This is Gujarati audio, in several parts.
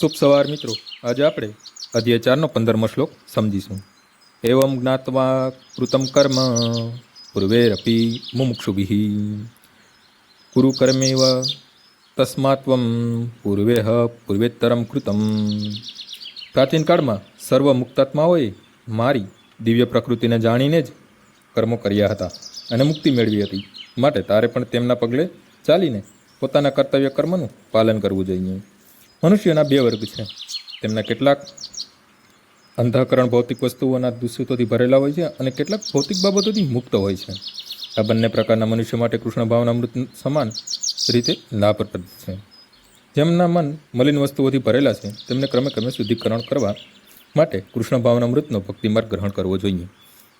શુભ સવાર મિત્રો. આજે આપણે અધ્યાય ચારનો પંદરમો શ્લોક સમજીશું. એવમ જ્ઞાત્વા કૃતમ કર્મ પૂર્વેરપી મુમુક્ષુભિ. કુરુ કર્મેવ તસ્માત્વમ પૂર્વેહ પૂર્વેત્તરમ કૃતમ. પ્રાચીન કાળમાં સર્વ મુક્તાત્માઓએ મારી દિવ્ય પ્રકૃતિને જાણીને જ કર્મો કર્યા હતા અને મુક્તિ મેળવી હતી. માટે તારે પણ તેમના પગલે ચાલીને પોતાના કર્તવ્ય કર્મનું પાલન કરવું જોઈએ. મનુષ્યના બે વર્ગ છે. તેમના કેટલાક અંધાકરણ ભૌતિક વસ્તુઓના દૂષિતોથી ભરેલા હોય છે અને કેટલાક ભૌતિક બાબતોથી મુક્ત હોય છે. આ બંને પ્રકારના મનુષ્ય માટે કૃષ્ણ ભાવના મૃત સમાન રીતે લાભપ્રદ છે. જેમના મન મલિન વસ્તુઓથી ભરેલા છે, તેમને ક્રમે ક્રમે શુદ્ધિકરણ કરવા માટે કૃષ્ણ ભાવના મૃતનો ભક્તિ માર્ગ ગ્રહણ કરવો જોઈએ.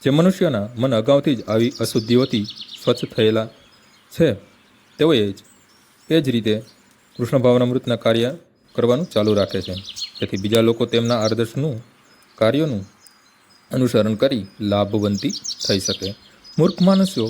જે મનુષ્યના મન અગાઉથી જ આવી અશુદ્ધિઓથી સ્વચ્છ થયેલા છે, તેઓએ જ એ જ રીતે કૃષ્ણ ભાવના મૃતના કાર્ય કરવાનું ચાલુ રાખે છે. જેથી બીજા લોકો તેમના આદર્શનું, કાર્યોનું અનુસરણ કરી લાભવંતી થઈ શકે. મૂર્ખ માણસો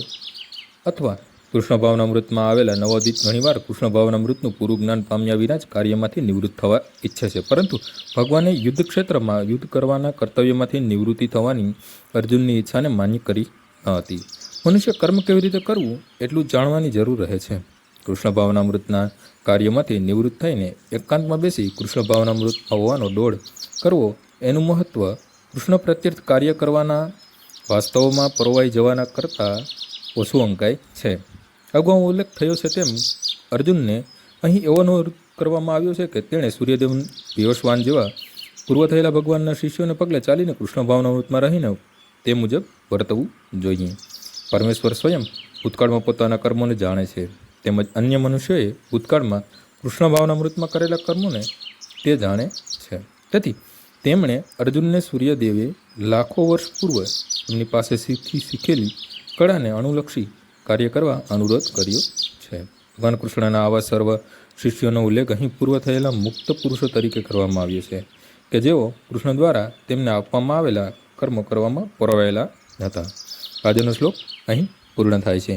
અથવા કૃષ્ણ ભાવનામૃતમાં આવેલા નવોદિત ઘણીવાર કૃષ્ણ ભાવનામૃતનું પૂરું જ્ઞાન પામ્યા વિના જ કાર્યમાંથી નિવૃત્ત થવા ઈચ્છે છે. પરંતુ ભગવાને યુદ્ધ ક્ષેત્રમાં યુદ્ધ કરવાના કર્તવ્યમાંથી નિવૃત્તિ થવાની અર્જુનની ઈચ્છાને માન્ય કરી ન હતી. મનુષ્ય કર્મ કેવી રીતે કરવું, એટલું જાણવાની જરૂર રહે છે. કૃષ્ણ ભાવનામૃતના કાર્યમાંથી નિવૃત્ત થઈને એકાંતમાં બેસી કૃષ્ણ ભાવનામૃત હોવાનો દોડ કરવો એનું મહત્ત્વ કૃષ્ણ પ્રત્યર્થ કાર્ય કરવાના વાસ્તવમાં પરોવાઈ જવાના કરતાં ઓછું અંકાય છે. અગાઉ ઉલ્લેખ થયો છે તેમ અર્જુનને અહીં એવો અનુરોધ કરવામાં આવ્યો છે કે તેણે સૂર્યદેવ પિયુષવાન જેવા પૂર્વ થયેલા ભગવાનના શિષ્યોને પગલે ચાલીને કૃષ્ણ ભાવનામૃતમાં રહીને તે મુજબ વર્તવું જોઈએ. પરમેશ્વર સ્વયં ભૂતકાળમાં પોતાના કર્મોને જાણે છે. તેમજ અન્ય મનુષ્યોએ ભૂતકાળમાં કૃષ્ણ ભાવનામૃતમાં કરેલા કર્મોને તે જાણે છે. તેથી તેમણે અર્જુનને સૂર્યદેવે લાખો વર્ષ પૂર્વે એમની પાસે શીખી શીખેલી કળાને અનુલક્ષી કાર્ય કરવા અનુરોધ કર્યો છે. ભગવાન કૃષ્ણના આવા સર્વ શિષ્યોનો ઉલ્લેખ અહીં પૂર્વ થયેલા મુક્ત પુરુષો તરીકે કરવામાં આવ્યો છે કે જેઓ કૃષ્ણ દ્વારા તેમને આપવામાં આવેલા કર્મો કરવામાં પરોવાયેલા હતા. આજનો શ્લોક અહીં પૂર્ણ થાય છે.